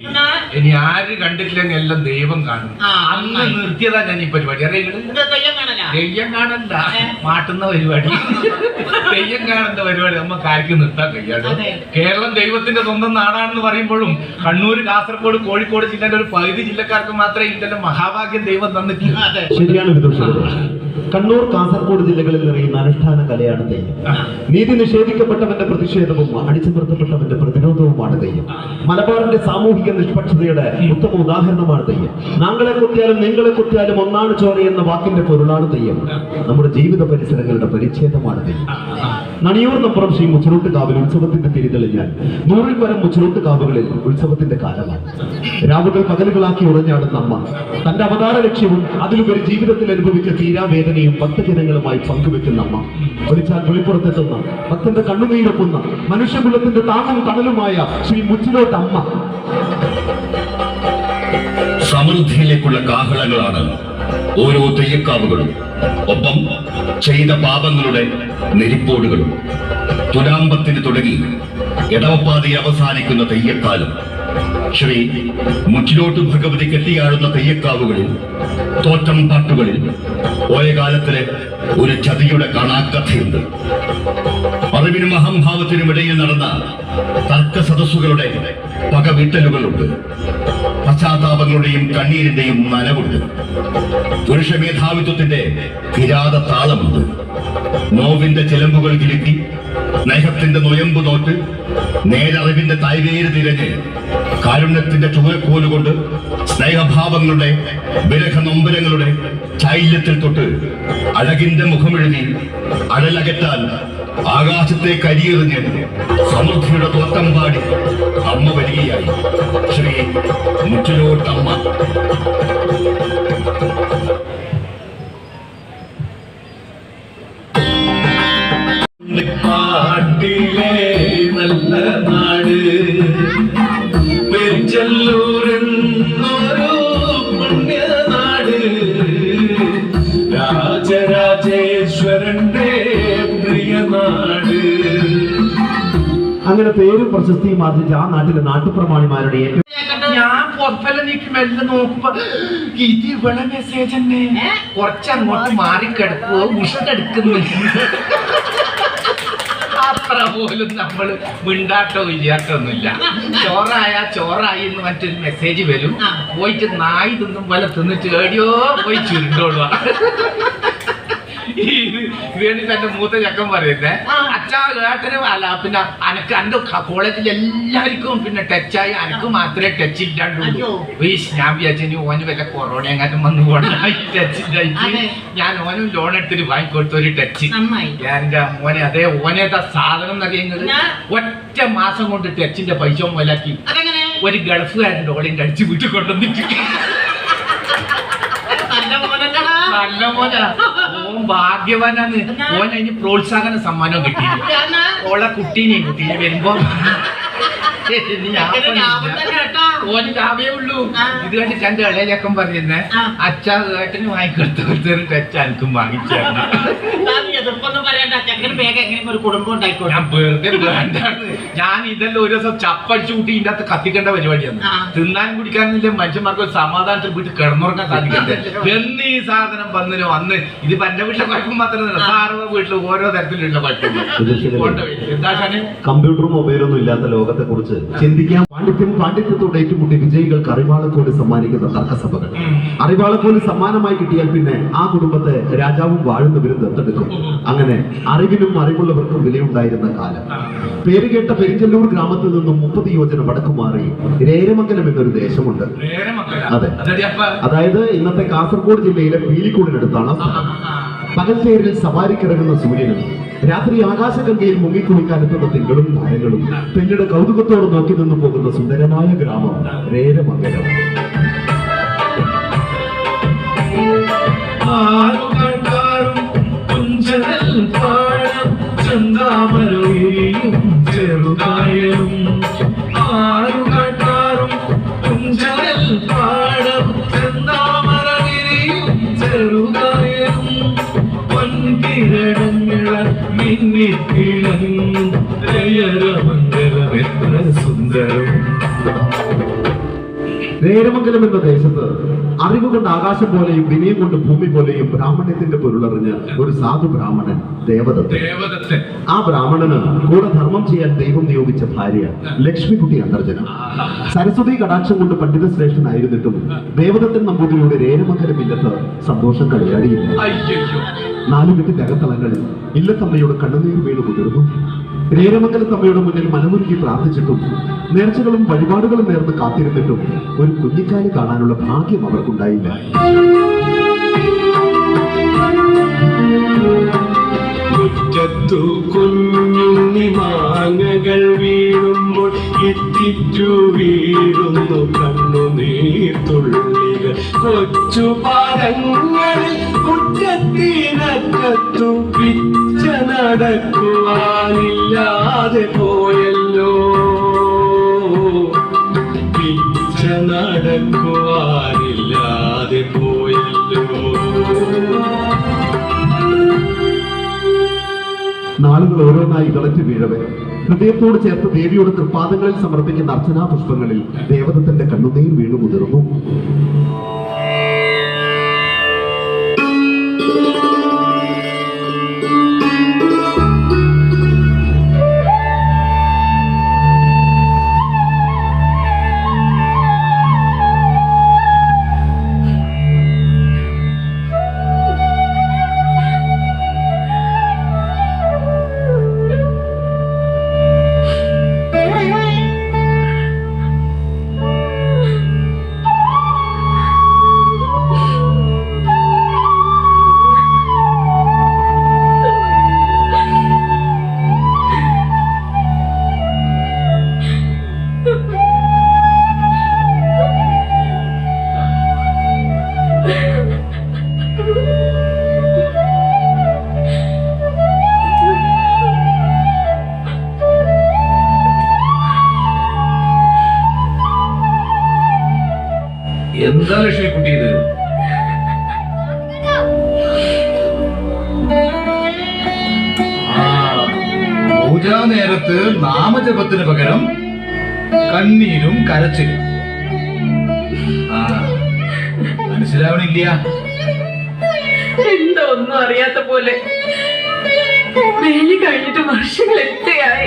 എന്നാ, ഇനി ആര് കണ്ടിട്ടില്ലെങ്കിൽ എല്ലാം ദൈവം കാണും. ആ, അന്ന്. നിർത്തിയതാ ഞാൻ ഈ പരിപാടി. അറിയുന്നത് ഇത് തെയ്യം കാണലാ? കാണണ്ട. മാട്ടുന്ന പരിപാടി. തെയ്യം കാണുന്ന പരിപാടി. നമ്മ ആർക്കും നിർത്താൻ കഴിയാതെ കേരളം ദൈവത്തിന്റെ സ്വന്തം നാടാണെന്ന് പറയുമ്പോഴും കണ്ണൂർ കാസർഗോഡ് കോഴിക്കോട് ജില്ലയുടെ ഒരു പകുതി ജില്ലക്കാർക്ക് മാത്രമേ ഇതിന്റെ മഹാഭാഗ്യം ദൈവം തന്നിട്ടില്ല ശരിയാണ് കണ്ണൂർ കാസർഗോഡ് ജില്ലകളിൽ നിറയുന്ന അനുഷ്ഠാന കലയാണ് തെയ്യം. നീതി നിഷേധിക്കപ്പെട്ടവന്റെ പ്രതിഷേധവും അടിച്ചമർത്തപ്പെട്ടവന്റെ പ്രതിരോധവുമാണ് തെയ്യം. മലബാറിന്റെ സാമൂഹിക നിഷ്പക്ഷതയുടെ ഉത്തമ ഉദാഹരണമാണ് തെയ്യം. നാങ്ങളെ കുത്തിയാലും നിങ്ങളെ കുത്തിയാലും ഒന്നാണ് ചോര എന്ന വാക്കിന്റെ പൊരുളാണ് തെയ്യം. നമ്മുടെ ജീവിത പരിസരങ്ങളുടെ പരിച്ഛേദമാണ് തെയ്യം. നണിയൂർ നമ്പുറം ശ്രീ മുച്ചിലോട്ട് കാവിൽ ഉത്സവത്തിന്റെ തിരിതെളിഞ്ഞാൽ നൂറിൽ പരം മുച്ചിലോട്ട് കാവുകളിൽ ഉത്സവത്തിന്റെ കാലമാണ്. രാവുകൾ പകലുകളാക്കി ഉറഞ്ഞാടുന്ന അമ്മ തന്റെ അവതാര ലക്ഷ്യവും അതിലുപരി ജീവിതത്തിൽ അനുഭവിച്ച തീരാവേദനയും ഭക്തജനങ്ങളുമായി പങ്കുവെക്കുന്ന അമ്മ വിളിച്ചാൽ വെളിപ്പുറത്തെത്തുന്ന ഭക്തന്റെ കണ്ണുനീരൊപ്പുന്ന മനുഷ്യകുലത്തിന്റെ താങ്ങും തണലുമായ ശ്രീ മുച്ചിലോട്ട് അമ്മ സമൃദ്ധിയിലേക്കുള്ള കാഹളങ്ങളാണ് ഓരോ തെയ്യക്കാവുകളും. ഒപ്പം ചെയ്ത പാപങ്ങളുടെ നെരിപ്പോടുകളും. തുലാമ്പത്തിന് തുടങ്ങി ഇടവപ്പാതി അവസാനിക്കുന്ന തെയ്യക്കാലം. ശ്രീ മുറ്റിലോട്ട് ഭഗവതി കെട്ടിയാടുന്ന തെയ്യക്കാവുകളിൽ തോറ്റം പാട്ടുകളിൽ പോയ കാലത്തിലെ ഒരു ചതിയുടെ കാണാക്കഥയുണ്ട് അറിവിനും അഹംഭാവത്തിനും ഇടയിൽ നടന്ന തർക്ക സദസ്സുകളുടെ പകവീട്ടലുകളുണ്ട്. പശ്ചാത്താപങ്ങളുടെയും കണ്ണീരിന്റെയും നനവുണ്ട്. പുരുഷ മേധാവിത്വത്തിന്റെ കിരാത താളമുണ്ട് നോവിന്റെ ചിലമ്പുകൾ കിലുക്കി സ്നേഹത്തിന്റെ നൊയമ്പ് നോട്ട് നേരറിവിന്റെ തൈവേര് തിരഞ്ഞ് കാരുണ്യത്തിന്റെ ചുവരക്കോലുകൊണ്ട് സ്നേഹഭാവങ്ങളുടെ വിരഹ നൊമ്പരങ്ങളുടെ ചൈല്യത്തിൽ തൊട്ട് അഴകിന്റെ മുഖമെഴുതി അഴലകറ്റാൻ ആകാശത്തെ കരിയെറിഞ്ഞ് സമൃദ്ധിയുടെ തോട്ടം പാടി അമ്മ വരികയായി. ശ്രീ മുറ്റിലോട്ടമ്മ പാട്ടിലെ അങ്ങനെ പേരും പ്രശസ്തിയും ആർജിച്ച ആ നാട്ടിലെ നാട്ടുപ്രമാണിമാരുടെ ഞാൻ പുറത്തെല്ലാം നീക്കുമ്പോ എല്ലാം നോക്കുമ്പോ ഇത് ഇവിടെ മെസ്സേജ് തന്നെ. ഏ? കുറച്ചങ്ങോട്ട് മാറിക്കിടക്കുവോ മുഷ്ടെടുക്കുന്നു അത്ര പോലും നമ്മൾ മിണ്ടാട്ടോ ഇല്ലാട്ടോ ഒന്നുമില്ല. ചോറായ ചോറായി എന്ന് മറ്റൊരു മെസ്സേജ് വരും. പോയിട്ട് നായി തിന്നും പോലെ തിന്നിട്ട് ഏടിയോ പോയി ചുരുണ്ടോളുക വേണ്ടിട്ട് എന്റെ മൂത്ത ചക്കൻ പറയുന്നേ. അച്ഛാ ഏട്ടനും അല്ല പിന്നെ അനക്ക് എന്റെ കോളേജിൽ എല്ലാവർക്കും പിന്നെ ടച്ചായി അനക്ക് മാത്രമേ ടച്ച് ഇല്ലാണ്ടുള്ളൂ. ഈ ഞാൻ വിചാരിച്ചു ഓന് വല്ല കൊറോണ എങ്ങാനും വന്നു ടച്ച് ഞാൻ ഓനും ലോൺ എടുത്തിട്ട് വാങ്ങിക്കൊടുത്ത ഒരു ടച്ച് എന്റെ മോനെ അതേ ഓനേതാ സാധനം എന്നറിയുന്നത് ഒറ്റ മാസം കൊണ്ട് ടച്ചിന്റെ പൈസ മുതലാക്കി ഒരു ഗൾഫുകാരൻ ഓളിന്റെ അടിച്ചു വീട്ടിൽ കൊണ്ടുവന്നിട്ട്. നല്ല മോനാ. ഓൻ ഭാഗ്യവാനാണ് ഓൻ അതിന് പ്രോത്സാഹന സമ്മാനം കിട്ടി? ഓളെ കുട്ടീനെ കുട്ടീനെ വരുമ്പോ ഓന് ലാഭേ ഉള്ളൂ. ഇത് കണ്ടിട്ട് എന്റെ ഇളയ ചക്കൻ പറയുന്നേ. അച്ഛാ ഏട്ടന് വാങ്ങിക്കൊടുത്ത കൊടുത്തൊരു ടച്ച് എനിക്കും വാങ്ങിച്ചു എതിർപ്പൊന്നും പറയണ്ട. ചെക്കന് വേഗം എങ്ങനെയും ഒരു കുടുംബം ഉണ്ടായിക്കോട്ടെ. ഞാൻ വെറുതെ ഞാൻ ഇതെല്ലാം ഒരു ദിവസം ചപ്പടിച്ചു കൂട്ടി ഇതിന്റെ അകത്ത് കത്തിക്കേണ്ട പരിപാടിയാണ്. ആ. തിന്നാൻ കുടിക്കാനില്ല മനുഷ്യന്മാർക്ക് ഒരു സമാധാനത്തിൽ വീട്ടിൽ കിടന്നുറങ്ങാൻ സാധിക്കട്ടെ എന്ന് ഈ സാധനം വന്നിനോ അന്ന് ഇത് എന്റെ വീട്ടിലെ കുഴപ്പം മാത്രമല്ല സാറുടെ വീട്ടിൽ ഓരോ തരത്തിലുള്ള. എന്താ ഷാനെ? കമ്പ്യൂട്ടറും മൊബൈലൊന്നും ഇല്ലാത്ത ലോകത്തെ കുറിച്ച് ചിന്തിക്കാൻ പാണ്ഡിത്യം പാണ്ഡിത്യത്തോട് ഏറ്റുമുട്ടി വിജയികൾക്ക് അറിവാളക്കോൽ സമ്മാനിക്കുന്ന തർക്കസഭകൾ. ഉം. അറിവാളക്കോൽ സമ്മാനമായി കിട്ടിയാൽ പിന്നെ ആ കുടുംബത്തെ രാജാവും വാഴുന്നവരും ദത്തെടുക്കും അങ്ങനെ അറിവിനും അറിവുള്ളവർക്കും വിലയുണ്ടായിരുന്ന കാലം. പേരുകേട്ട പെരിഞ്ചല്ലൂർ ഗ്രാമത്തിൽ നിന്നും മുപ്പത് യോജന വടക്കു മാറി രേരമംഗലം എന്നൊരു ദേശമുണ്ട്. അതെ. അതായത് ഇന്നത്തെ കാസർഗോഡ് ജില്ലയിലെ പീലിക്കൂടിനടുത്താണ്. പകൽത്തേരിൽ സവാരിക്കിറങ്ങുന്ന സൂര്യനും രാത്രി ആകാശഗംഗയിൽ മുങ്ങിക്കുളിക്കാനെത്തുന്ന തിങ്കളും താരങ്ങളും പിന്നീട് കൗതുകത്തോടെ നോക്കി നിന്നു പോകുന്ന സുന്ദരമായ ഗ്രാമം രേരമംഗലം. സുന്ദരം. രേരമംഗലം എന്ന ദേശത്ത് അറിവ് കൊണ്ട് ആകാശം പോലെയും വിനയം കൊണ്ട് ഭൂമി പോലെയും ബ്രാഹ്മണ്യത്തിന്റെ പൊരുളറിഞ്ഞ് ഒരു സാധു ബ്രാഹ്മണൻ ദേവദത്തൻ ആ ബ്രാഹ്മണന് കൂടെ ധർമ്മം ചെയ്യാൻ ദൈവം നിയോഗിച്ച ഭാര്യ ലക്ഷ്മിക്കുട്ടി അന്തർജന. സരസ്വതി കടാക്ഷം കൊണ്ട് പണ്ഡിത ശ്രേഷ്ഠനായിരുന്നിട്ടും ദേവദത്തൻ നമ്പൂതിരിയുടെ രേരമംഗലം ഇല്ലത്ത് സന്തോഷം കളിയാടിയില്ല. നാലുകെട്ടിന്റെ അകത്തളങ്ങളിൽ ഇല്ലത്തമ്മയുടെ കണ്ണുനീർ വീണ് മുതിർന്നു രേരമംഗലത്തമ്മയുടെ മുന്നിൽ മനമൊരുക്കി പ്രാർത്ഥിച്ചിട്ടും നേർച്ചകളും വഴിപാടുകളും നേർന്ന് കാത്തിരുന്നിട്ടും ഒരു കുഞ്ഞിക്കാലി കാണാനുള്ള ഭാഗ്യം അവർക്കുണ്ടായില്ല. മുറ്റത്തു കണ്ണുനീർത്തുള്ളികൾ കൊച്ചു പാദങ്ങളിൽ പിച്ച നടക്കുവാനില്ലാതെ പോയല്ലോ. പിച്ച നടക്കുവാനില്ലാതെ പോയല്ലോ. നാളുകൾ ഓരോന്നായി തിളച്ചു വീഴവേ. ഹൃദയത്തോട് ചേർത്ത് ദേവിയുടെ തൃപ്പാദങ്ങളിൽ സമർപ്പിക്കുന്ന അർച്ചനാ പുഷ്പങ്ങളിൽ ദേവതത്തിന്റെ കണ്ണുനീർ വീണു മുതിർന്നു. എന്താ ലക്ഷ്മിക്കുട്ടി ഇത്? ആ, പൂജാ നേരത്ത് നാമജപത്തിന് പകരം കണ്ണീരും കരച്ചിലും. ആ മനസ്സിലാവണില്ല? എന്താ ഒന്നും അറിയാത്ത പോലെ. കഴിഞ്ഞിട്ട് വർഷങ്ങൾ എത്രയായി